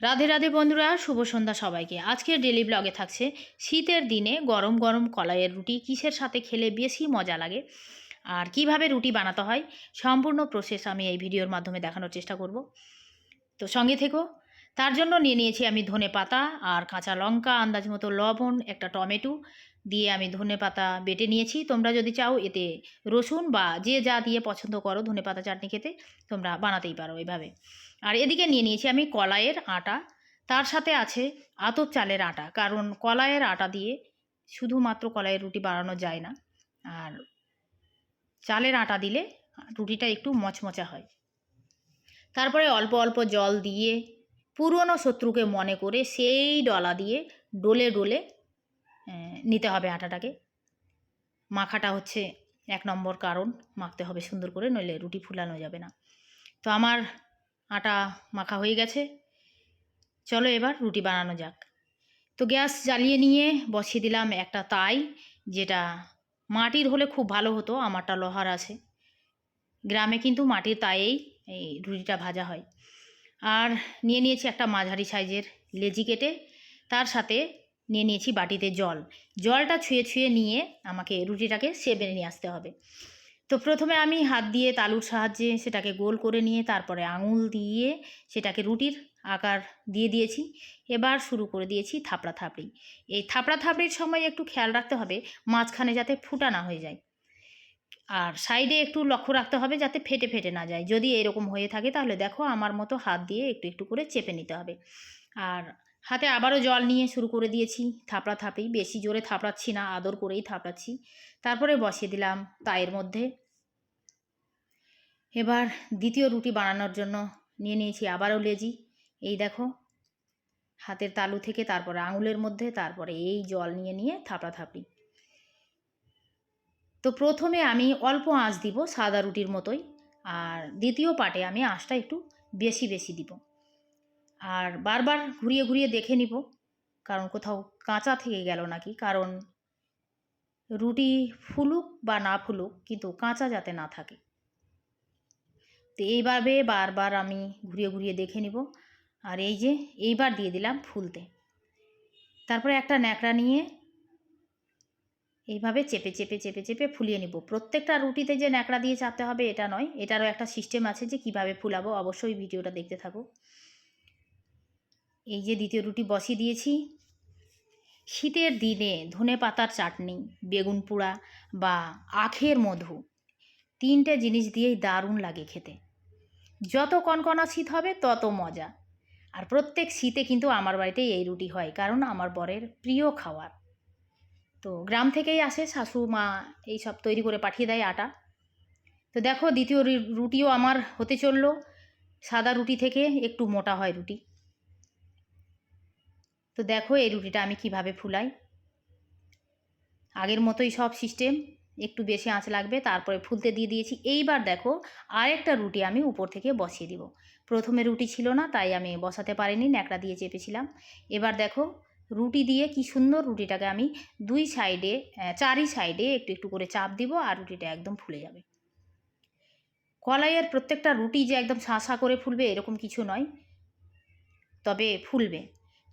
রাধে রাধে বন্ধুরা, শুভ সন্ধ্যা সবাইকে। আজকের ডেলি ব্লগে থাকছে শীতের দিনে গরম গরম কলাইয়ের রুটি, কিসের সাথে খেলে বেশি মজা লাগে আর কীভাবে রুটি বানাতে হয়, সম্পূর্ণ প্রসেস আমি এই ভিডিওর মাধ্যমে দেখানোর চেষ্টা করব। তো সঙ্গে থেকো তার জন্য নিয়ে নিয়েছি আমি ধনে পাতা আর কাঁচা লঙ্কা, আন্দাজ মতো লবণ, একটা টমেটো দিয়ে আমি ধনে পাতা বেটে নিয়েছি। তোমরা যদি চাও এতে রসুন বা যে যা দিয়ে পছন্দ করো ধনে পাতা চাটনি খেতে, তোমরা বানাতেই পারো এইভাবে আর এদিকে নিয়ে নিয়েছি আমি কলাইয়ের আটা। তার সাথে আছে আতপ চালের আটা। কারণ কলাইয়ের আটা দিয়ে শুধুমাত্র কলাইয়ের রুটি বানানো যায় না। আর চালের আটা দিলে রুটিটা একটু মচমচা হয়। তারপরে অল্প অল্প জল দিয়ে পুরনো শত্রুকে মনে করে সেই ডলা দিয়ে ডোলে ডোলে নিতে হবে আটাটাকে। মাখাটা হচ্ছে এক নম্বর কারণ, মাখতে হবে সুন্দর করে, নইলে রুটি ফুলানো যাবে না। তো আমার আটা মাখা হয়ে গেছে। চলো এবার রুটি বানানো যাক। তো গ্যাস জ্বালিয়ে নিয়ে বসিয়ে দিলাম একটা তাই, যেটা মাটির হলে খুব ভালো হতো, আমারটা লোহার আছে। গ্রামে কিন্তু মাটির তাইয়েই এই রুটিটা ভাজা হয়। আর নিয়ে নিয়েছি একটা মাঝারি সাইজের লেজি কেটে। তার সাথে নিয়ে নিয়েছি বাটিতে জল। জলটা ছুঁয়ে ছুঁয়ে নিয়ে আমাকে রুটিটাকে সেবে নিয়ে আসতে হবে। তো প্রথমে আমি হাত দিয়ে তালুর সাহায্যে সেটাকে গোল করে নিয়ে তারপরে আঙুল দিয়ে সেটাকে রুটির আকার দিয়ে দিয়েছি। এবার শুরু করে দিয়েছি থাপড়া থাপড়ি। এই থাপড়া থাপড়ির সময় একটু খেয়াল রাখতে হবে, মাঝখানে যাতে ফুটা না হয়ে যায়। আর সাইডে একটু লক্ষ্য রাখতে হবে যাতে ফেটে ফেটে না যায়। যদি এরকম হয়ে থাকে তাহলে দেখো আমার মতো হাত দিয়ে একটু একটু করে চেপে নিতে হবে। আর হাতে আবারও জল নিয়ে শুরু করে দিয়েছি। থাপড়া থাপড়ি, বেশি জোরে থাপড়াচ্ছি না, আদর করেই থাপড়াচ্ছি। তারপরে বসিয়ে দিলাম তায়ের মধ্যে। এবার দ্বিতীয় রুটি বানানোর জন্য নিয়ে নিয়েছি আবারও লেজি। এই দেখো, হাতের তালু থেকে তারপরে আঙুলের মধ্যে, তারপরে এই জল নিয়ে নিয়ে থাপড়া থাপড়ি। তো প্রথমে আমি অল্প আঁচ দিব সাদা রুটির মতোই আর দ্বিতীয় পাটে আমি আঁচটা একটু বেশি বেশি দিব। আর বারবার ঘুরিয়ে ঘুরিয়ে দেখে নিব, কারণ কোথাও কাঁচা থেকে গেল নাকি, কারণ রুটি ফুলুক বা না ফুলুক কিন্তু কাঁচা যাতে না থাকে। তো এইভাবে বারবার আমি ঘুরিয়ে ঘুরিয়ে দেখে নিব। আর এই যে এইবার দিয়ে দিলাম ফুলতে। তারপরে একটা ন্যাকড়া নিয়ে এইভাবে চেপে চেপে চেপে চেপে ফুলিয়ে নিব। প্রত্যেকটা রুটিতে যে ন্যাকড়া দিয়ে চাপতে হবে, এটা নয়। এটারও একটা সিস্টেম আছে যে কীভাবে ফুলাবো। অবশ্যই ভিডিওটা দেখতে থাকো। এই যে দ্বিতীয় রুটি বসিয়ে দিয়েছি। শীতের দিনে ধনে পাতার চাটনি, বেগুন পোড়া বা আখের মধু, তিনটে জিনিস দিয়েই দারুণ লাগে খেতে। যত কনকনা শীত হবে, তত মজা। আর প্রত্যেক শীতে কিন্তু আমার বাড়িতে এই রুটি হয়, কারণ আমার বরের প্রিয় খাবার তো গ্রাম থেকেই আসে শাশু, মা এই সব তৈরি করে পাঠিয়ে দেয় আটা। তো দেখো দ্বিতীয় রুটিও আমার হতে চলল। সাদা রুটি থেকে একটু মোটা হয় রুটি। তো দেখো এই রুটিটা আমি কীভাবে ফুলাই। আগের মতোই সব সিস্টেম একটু বেশি আঁচ লাগবে, তারপরে ফুলতে দিয়ে দিয়েছি। এইবার দেখো আরেকটা রুটি আমি উপর থেকে বসিয়ে দিব। প্রথমে রুটি ছিল না, তাই আমি বসাতে পারিনি, ন্যাকড়া দিয়ে চেপেছিলাম। এবার দেখো রুটি দিয়ে কি সুন্দর রুটিটাকে আমি দুই সাইডে চারি সাইডে একটু একটু করে চাপ দিব আর রুটিটা একদম ফুলে যাবে। কলাইয়ের প্রত্যেকটা রুটি যে একদম শাঁসা করে ফুলবে এরকম কিছু নয়, তবে ফুলবে।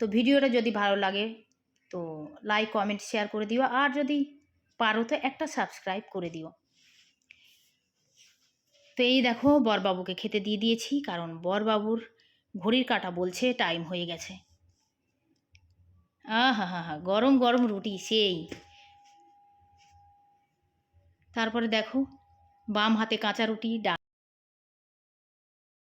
তো ভিডিওটা যদি ভালো লাগে তো লাইক কমেন্ট শেয়ার করে দিও আর যদি পারো তো একটা সাবস্ক্রাইব করে দিও। তো এই দেখো বরবাবুকে খেতে দিয়ে দিয়েছি কারণ বরবাবুর ঘড়ির কাঁটা বলছে টাইম হয়ে গেছে। আহা হা হা গরম গরম রুটি সেই। তারপরে দেখো বাম হাতে কাঁচা রুটি ডান